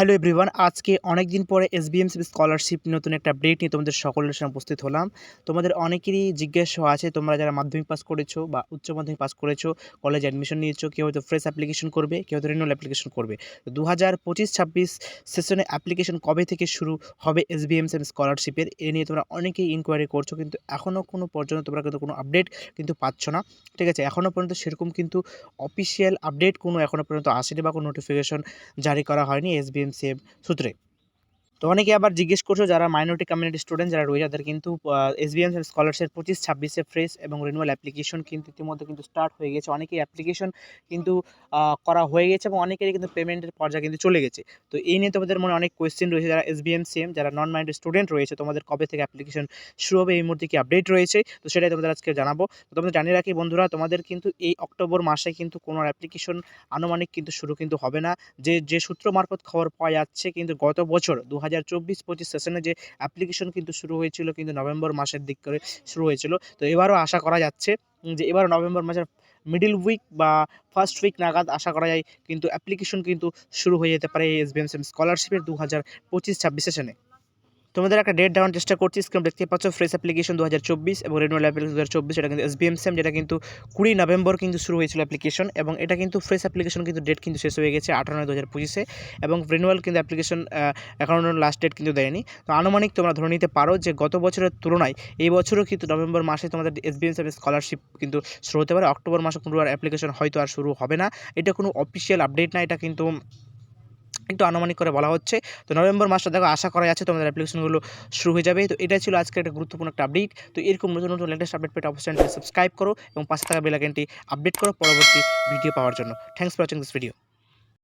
Hello everyone আজকে অনেক দিন পরে এস এসবিএমসি স্কলারশিপ নতুন একটা আপডেট নিয়ে তোমাদের সকলের সামনে উপস্থিত হলাম। তোমাদের অনেকেরই জিজ্ঞাসা আছে, তোমরা যারা মাধ্যমিক পাস করেছ বা উচ্চ মাধ্যমিক পাস করেছ কলেজে অ্যাডমিশন নিয়েছো, কেউ হয়তো ফ্রেশ অ্যাপ্লিকেশন করবে, কেউ হয়তো রিনুয়াল অ্যাপ্লিকেশন করবে। তো দু হাজার পঁচিশ ছাব্বিশ সেশনে অ্যাপ্লিকেশন কবে থেকে শুরু হবে এস এসবিএমসি স্কলারশিপের এ নিয়ে তোমরা অনেকেই ইনকোয়ারি করছ, কিন্তু এখনও কোনো পর্যন্ত তোমরা কিন্তু কোনো আপডেট কিন্তু পাচ্ছ না। ঠিক আছে এখনও পর্যন্ত সেরকম কিন্তু অফিসিয়াল আপডেট কোনো এখনও পর্যন্ত আসেনি বা কোনো নোটিফিকেশন জারি করা হয়নি এসবিএমসিএম সূত্রে তো অনেকে আবার জিজ্ঞেস করছ যারা মাইনরিটি কমিউনিটি স্টুডেন্ট যারা রয়েছে তাদের কিন্তু এস এসবিএম স্কলারশিপ পঁচিশ, ছাব্বিশে ফ্রেশ এবং রিনুয়াল অ্যাপ্লিকেশন কিন্তু ইতিমধ্যে কিন্তু স্টার্ট হয়ে গেছে। অনেকেই অ্যাপ্লিকেশন কিন্তু করা হয়ে গেছে এবং অনেকেরই কিন্তু পেমেন্টের পর্যায়ে কিন্তু চলে গেছে। তো এই নিয়ে তোমাদের মনে অনেক কোয়েশ্চেন রয়েছে। যারা এস এসবিএম সিএম যারা নন মাইন্ডেড স্টুডেন্ট রয়েছে, তোমাদের কবে থেকে অ্যাপ্লিকেশন শুরু হবে, এই মুহূর্তে কি আপডেট রয়েছে? তো সেটাই তোমাদের আজকে জানাব। তো তোমাদের জানিয়ে রাখি বন্ধুরা, তোমাদের কিন্তু এই অক্টোবর মাসে কিন্তু কোনো অ্যাপ্লিকেশন আনুমানিক কিন্তু শুরু কিন্তু হবে না। যে যে সূত্র মারফত খবর পাওয়া যাচ্ছে কিন্তু গত বছর, দু হাজার হাজার চব্বিশ পঁচিশ সেশনে যে অ্যাপ্লিকেশন কিন্তু শুরু হয়েছিল কিন্তু নভেম্বর মাসের দিক করে শুরু হয়েছিল। তো এবারও আশা করা যাচ্ছে যে এবারও নভেম্বর মাসের মিডিল উইক বা ফার্স্ট উইক নাগাদ আশা করা যায় কিন্তু অ্যাপ্লিকেশন কিন্তু শুরু হয়ে যেতে পারে এই এম স্কলারশিপের দু হাজার পঁচিশ ছাব্বিশ সেশনে তোমাদের একটা ডেট দেওয়ার চেষ্টা করছি স্ক্রিন দেখতে পাচ্ছ ফ্রেশ অ্যাপ্লিকেশন দু হাজার চব্বিশ এবং রেনুয়াল অ্যাপ্লিকেশন দু হাজার চব্বিশ, এটা কিন্তু এসবিএমসিএম যেটা কিন্তু কুড়ি নভেম্বর কিন্তু শুরু হয়েছিল অ্যাপ্লিকেশন এবং এটা কিন্তু ফ্রেশ অ্যাপ্লিকেশন কিন্তু ডেট কিন্তু শেষ হয়ে গেছে আঠারো দু হাজার পঁচিশে এবং রিনুয়াল কিন্তু অ্যাপ্লিকেশন এখনও লাস্ট ডেট কিন্তু দেয়নি। তো আনুমানিক তোমরা ধরে নিতে পারো যে গত বছরের তুলনায় এই বছরও কিন্তু নভেম্বর মাসে তোমাদের এসবিএমসিএম স্কলারশিপ কিন্তু শুরু হতে পারে। অক্টোবর মাসে কোনো আর অ্যাপ্লিকেশন হয়তো আর শুরু হবে না। এটা কোনো অফিসিয়াল আপডেট না, এটা কিন্তু একটু আনুমানিক করে বলা হচ্ছে। তো নভেম্বর মাসটা দেখো, আশা করা যাচ্ছে তোমাদের অ্যাপ্লিকেশনগুলো শুরু হয়ে যাবে। তো এটা ছিল আজকে একটা গুরুত্বপূর্ণ একটা আপডেট তো এরকম নতুন নতুন লেটেস্ট আপডেট পেতে অবশ্যই সাবস্ক্রাইব করো এবং পাশে থাকা বেলাকেনটি আপডেট করো পরবর্তী ভিডিও পাওয়ার জন্য। Thanks for watching this video